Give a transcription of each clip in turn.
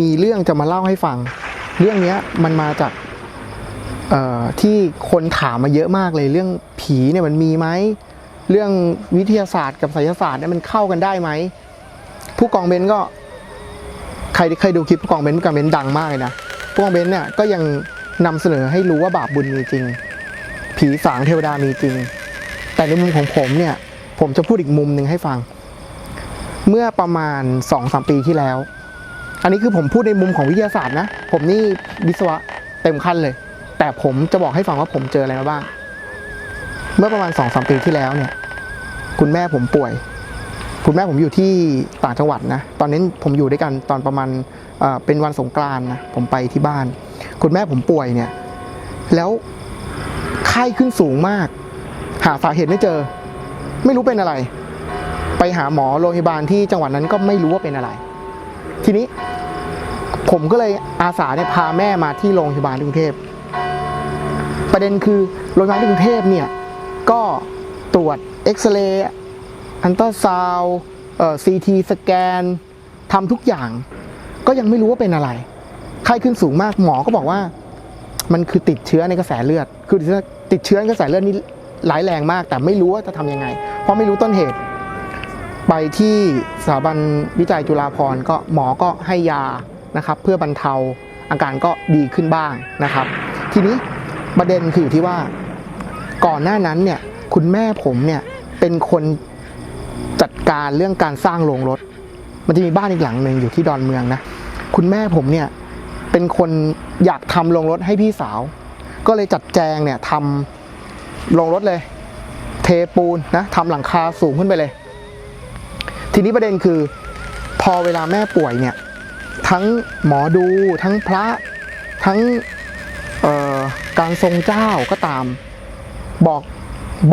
มีเรื่องจะมาเล่าให้ฟัง เรื่องนี้มันมาจากที่คนถามมาเยอะมากเลยเรื่องผีเนี่ยมันมีไหมเรื่องวิทยาศาสตร์กับไสยศาสตร์เนี่ยมันเข้ากันได้ไหมผู้กองเบนก็ใครเคยดูคลิปผู้กองเบนผู้กองเบนดังมากเลยนะผู้กองเบนเนี่ยก็ยังนำเสนอให้รู้ว่าบาปบุญมีจริง ผีสางเทวดามีจริง แต่ในมุมของผมเนี่ย ผมจะพูดอีกมุมหนึ่งให้ฟัง เมื่อประมาณ2อสปีที่แล้ว อันนี้คือผมพูดในมุมของวิทยาศาสตร์นะ ผมนี่วิศวะเต็มขั้นเลย แต่ผมจะบอกให้ฟังว่าผมเจออะไรมาบ้าง เมื่อประมาณ2องสามปีที่แล้วเนี่ย คุณแม่ผมป่วย คุณแม่ผมอยู่ที่ต่างจังหวัดนะ ตอนนั้นผมอยู่ด้วยกันตอนประมาณเอ่อเป็นวันสงกรานต์นะ ผมไปที่บ้าน คุณแม่ผมป่วยเนี่ย แล้วไข้ขึ้นสูงมาก หาสาเหตุไม่เจอ ไม่รู้เป็นอะไร ไปหาหมอโรงพยาบาลที่จังหวัดนั้นก็ไม่รู้ว่าเป็นอะไร ทีนี้ผมก็เลยอาสาเนี่ยพาแม่มาที่โรงพยาบาลกรุงเทพ ประเด็นคือโรงพยาบาลกรุงเทพเนี่ยก็ตรวจเอ็กซเรย์อันตราซาวด์ซีทีสแกนทำทุกอย่าง ก็ยังไม่รู้ว่าเป็นอะไร ไข้ขึ้นสูงมากหมอก็บอกว่า มันคือติดเชื้อในกระแสเลือด คือติดเชื้อในกระแสเลือดนี่ร้ายแรงมาก แต่ไม่รู้ว่าจะทำยังไง เพราะไม่รู้ต้นเหตุ ไปที่สถาบันวิจัยจุฬาภรณ์ก็หมอก็ให้ยานะครับ เพื่อบรรเทาอาการก็ดีขึ้นบ้างนะครับ ทีนี้ประเด็นคืออยู่ที่ว่าก่อนหน้านั้นเนี่ยคุณแม่ผมเนี่ยเป็นคนจัดการเรื่องการสร้างโรงรถ มันจะมีบ้านอีกหลังหนึ่งอยู่ที่ดอนเมืองนะคุณแม่ผมเนี่ยเป็นคนอยากทำโรงรถให้พี่สาว ก็เลยจัดแจงเนี่ยทำโรงรถเลย เทปูนนะทำหลังคาสูงขึ้นไปเลย ทีนี้ประเด็นคือ พอเวลาแม่ป่วยเนี่ยทั้งหมอดูทั้งพระทั้งการทรงเจ้าก็ตามบอก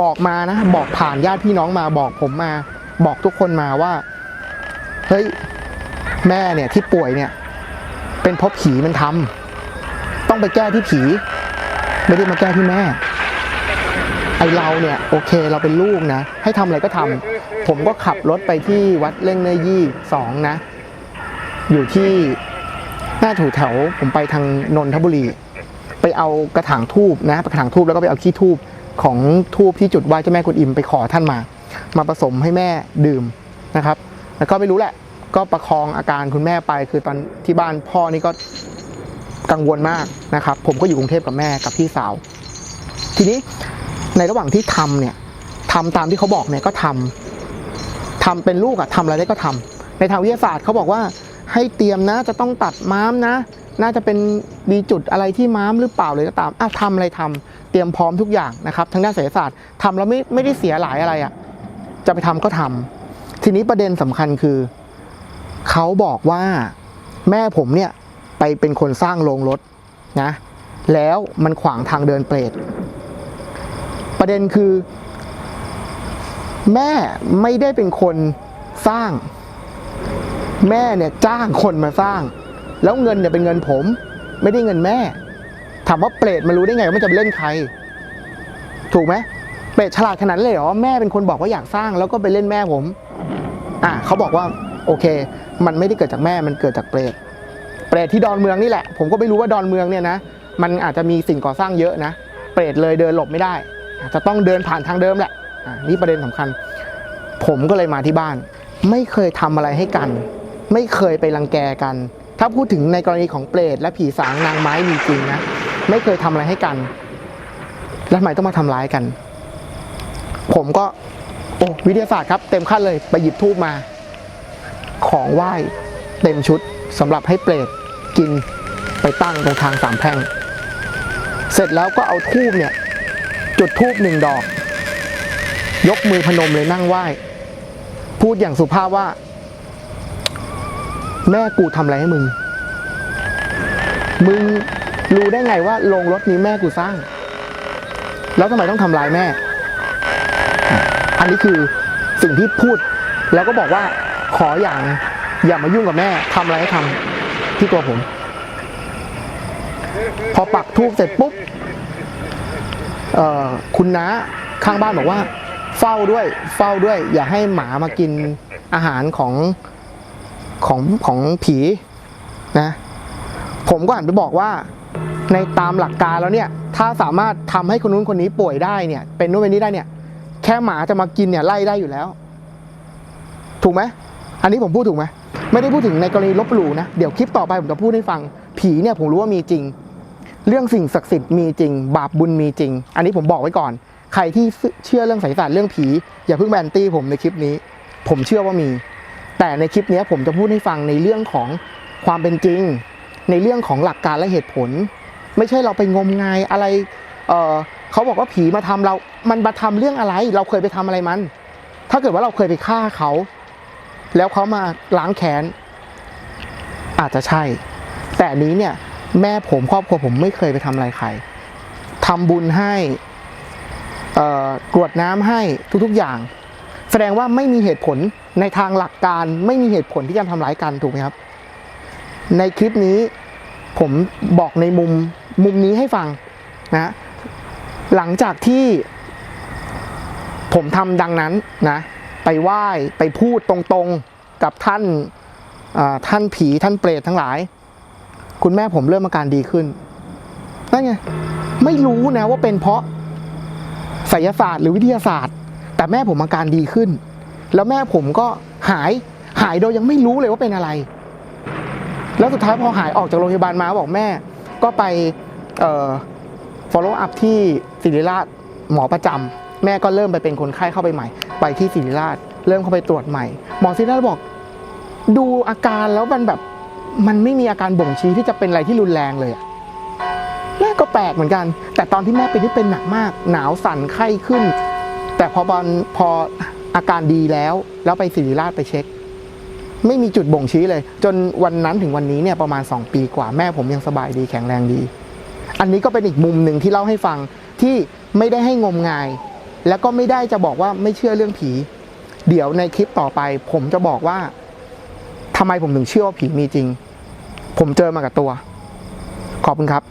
บอกมานะ บอกผ่านญาติพี่น้องมาบอกผมมา บอกทุกคนมาว่าเฮ้ยแม่เนี่ยที่ป่วยเนี่ย เป็นเพราะผีมันทำต้องไปแก้ที่ผี ไม่ได้มาแก้ที่แม่ไอเราเนี่ย โอเคเราเป็นลูกนะ ให้ทำอะไรก็ทำ ผมก็ขับรถไปที่วัดเล่งเนยยี่สองนะ อยู่ที่หน้าถูแถวผมไปทางนนทบุรี ไปเอากระถางทูบนะกระถางทูบแล้วก็ไปเอาขี้ทูบของทูบที่จุดไหว้เจ้าแม่กุนอิมไปขอท่านมา มาผสมให้แม่ดื่มนะครับ แล้วก็ไม่รู้แหละ ก็ประคองอาการคุณแม่ไปคือตอนที่บ้านพ่อนี่ก็กังวลมากนะครับ ผมก็อยู่กรุงเทพกับแม่กับพี่สาว ทีนี้ในระหว่างที่ทำเนี่ยทำตามที่เขาบอกเนี่ยก็ทำ ทำเป็นลูกอะทำอะไรได้ก็ทำในทางวิทยาศาสตร์เขาบอกว่าให้เตรียมนะจะต้องตัดม้ามนะ น่าจะเป็นมีจุดอะไรที่ม้ามหรือเปล่าเลยก็ตามอะทำอะไรทำเตรียมพร้อมทุกอย่างนะครับทางด้านศิลศาสตร์ทำแล้วไม่ไม่ได้เสียหลายอะไรอะจะไปทำก็ทำทีนี้ประเด็นสำคัญคือเขาบอกว่าแม่ผมเนี่ยไปเป็นคนสร้างโรงรถนะ แล้วมันขวางทางเดินเปรตประเด็นคือ แม่ไม่ได้เป็นคนสร้าง แม่เนี่ยจ้างคนมาสร้าง แล้วเงินเนี่ยเป็นเงินผม ไม่ได้เงินแม่ ถามว่าเปรตมันรู้ได้ไงว่ามันจะไปเล่นใคร ถูกไหมเปรตฉลาดขนาดนั้นเลยเหรอแม่เป็นคนบอกว่าอยากสร้างแล้วก็ไปเล่นแม่ผม อะเขาบอกว่าโอเค มันไม่ได้เกิดจากแม่มันเกิดจากเปรตเปรตที่ดอนเมืองนี่แหละ ผมก็ไม่รู้ว่าดอนเมืองเนี่ยนะมันอาจจะมีสิ่งก่อสร้างเยอะนะ เปรตเลยเดินหลบไม่ได้ จะต้องเดินผ่านทางเดิมแหละ นี่ประเด็นสำคัญ ผมก็เลยมาที่บ้าน ไม่เคยทำอะไรให้กัน ไม่เคยไปรังแกกัน ถ้าพูดถึงในกรณีของเปรตและผีสางนางไม้มีจริงนะไม่เคยทำอะไรให้กัน แล้วทำไมต้องมาทำร้ายกัน ผมก็โอ้วิทยาศาสตร์ครับเต็มขั้นเลยไปหยิบทูบมา ของไหว้เต็มชุดสำหรับให้เปรตกินไปตั้งตรงทางสามแพร่ง เสร็จแล้วก็เอาทูบเนี่ย จุดทูบหนึ่งดอก ยกมือพนมเลยนั่งไหว้ พูดอย่างสุภาพว่า แม่กูทำอะไรให้มึง มึงรู้ได้ไงว่าโรงรถนี้แม่กูสร้าง แล้วทำไมต้องทำร้ายแม่ อันนี้คือสิ่งที่พูด แล้วก็บอกว่าขออย่างอย่ามายุ่งกับแม่ทำอะไรให้ทำที่ตัวผม พอปักทูบเสร็จปุ๊บคุณน้าข้างบ้านบอกว่า เฝ้าด้วย เฝ้าด้วย อย่าให้หมามากินอาหารของของของผีนะ ผมก็หันไปบอกว่า ในตามหลักการแล้วเนี่ย ถ้าสามารถทำให้คนนู้นคนนี้ป่วยได้เนี่ย เป็นนู้นเป็นนี้ได้เนี่ย แค่หมาจะมากินเนี่ยไล่ได้อยู่แล้ว ถูกไหมอันนี้ผมพูดถูกไหมไม่ได้พูดถึงในกรณีลบหลู่นะ เดี๋ยวคลิปต่อไปผมจะพูดให้ฟัง ผีเนี่ยผมรู้ว่ามีจริง เรื่องสิ่งศักดิ์สิทธิ์มีจริง บาปบุญมีจริง อันนี้ผมบอกไว้ก่อน ใครที่เชื่อเรื่องไสยศาสตร์เรื่องผี อย่าเพิ่งแบนตี้ผมในคลิปนี้ ผมเชื่อว่ามี แต่ในคลิปนี้ผมจะพูดให้ฟังในเรื่องของความเป็นจริง ในเรื่องของหลักการและเหตุผล ไม่ใช่เราไปงมงายอะไรเเขาบอกว่าผีมาทำเรา มันมาทำเรื่องอะไร เราเคยไปทำอะไรมัน ถ้าเกิดว่าเราเคยไปฆ่าเขา แล้วเขามาล้างแค้น อาจจะใช่ แต่นี้เนี่ย แม่ผมครอบครัวผมไม่เคยไปทำอะไรใครทำบุญให้ กรวดน้ำให้ทุกๆอย่าง แสดงว่าไม่มีเหตุผลในทางหลักการไม่มีเหตุผลที่จะทำร้ายกันถูกไหมครับ ในคลิปนี้ผมบอกในมุมมุมนี้ให้ฟังนะหลังจากที่ผมทำดังนั้นนะไปไหว้ไปพูดตรงๆกับท่านท่านผีท่านเปรตทั้งหลาย คุณแม่ผมเริ่มอาการดีขึ้นนั่นไงไม่รู้นะว่าเป็นเพราะ ไสยศาสตร์หรือวิทยาศาสตร์ แต่แม่ผมอาการดีขึ้น แล้วแม่ผมก็หายหายโดยยังไม่รู้เลยว่าเป็นอะไร แล้วสุดท้ายพอหายออกจากโรงพยาบาลมาบอกแม่ ก็ไปเอ่อ follow up ที่ศิริราชหมอประจำแม่ก็เริ่มไปเป็นคนไข้เข้าไปใหม่ ไปที่ศิริราช เริ่มเข้าไปตรวจใหม่ หมอศิริราชบอก ดูอาการแล้วมันแบบมันไม่มีอาการบ่งชี้ที่จะเป็นอะไรที่รุนแรงเลยอะ ก็แปลกเหมือนกัน แต่ตอนที่แม่เป็นที่เป็นหนักมาก หนาวสั่นไข้ขึ้น แต่พอบอลพออาการดีแล้ว แล้วไปศิริราชไปเช็ค ไม่มีจุดบ่งชี้เลย จนวันนั้นถึงวันนี้เนี่ยประมาณ 2 ปีกว่าแม่ผมยังสบายดีแข็งแรงดี อันนี้ก็เป็นอีกมุมหนึ่งที่เล่าให้ฟังที่ไม่ได้ให้งมงาย แล้วก็ไม่ได้จะบอกว่าไม่เชื่อเรื่องผี เดี๋ยวในคลิปต่อไป ผมจะบอกว่าทำไมผมถึงเชื่อว่าผีมีจริง ผมเจอมากับตัว ขอบคุณครับ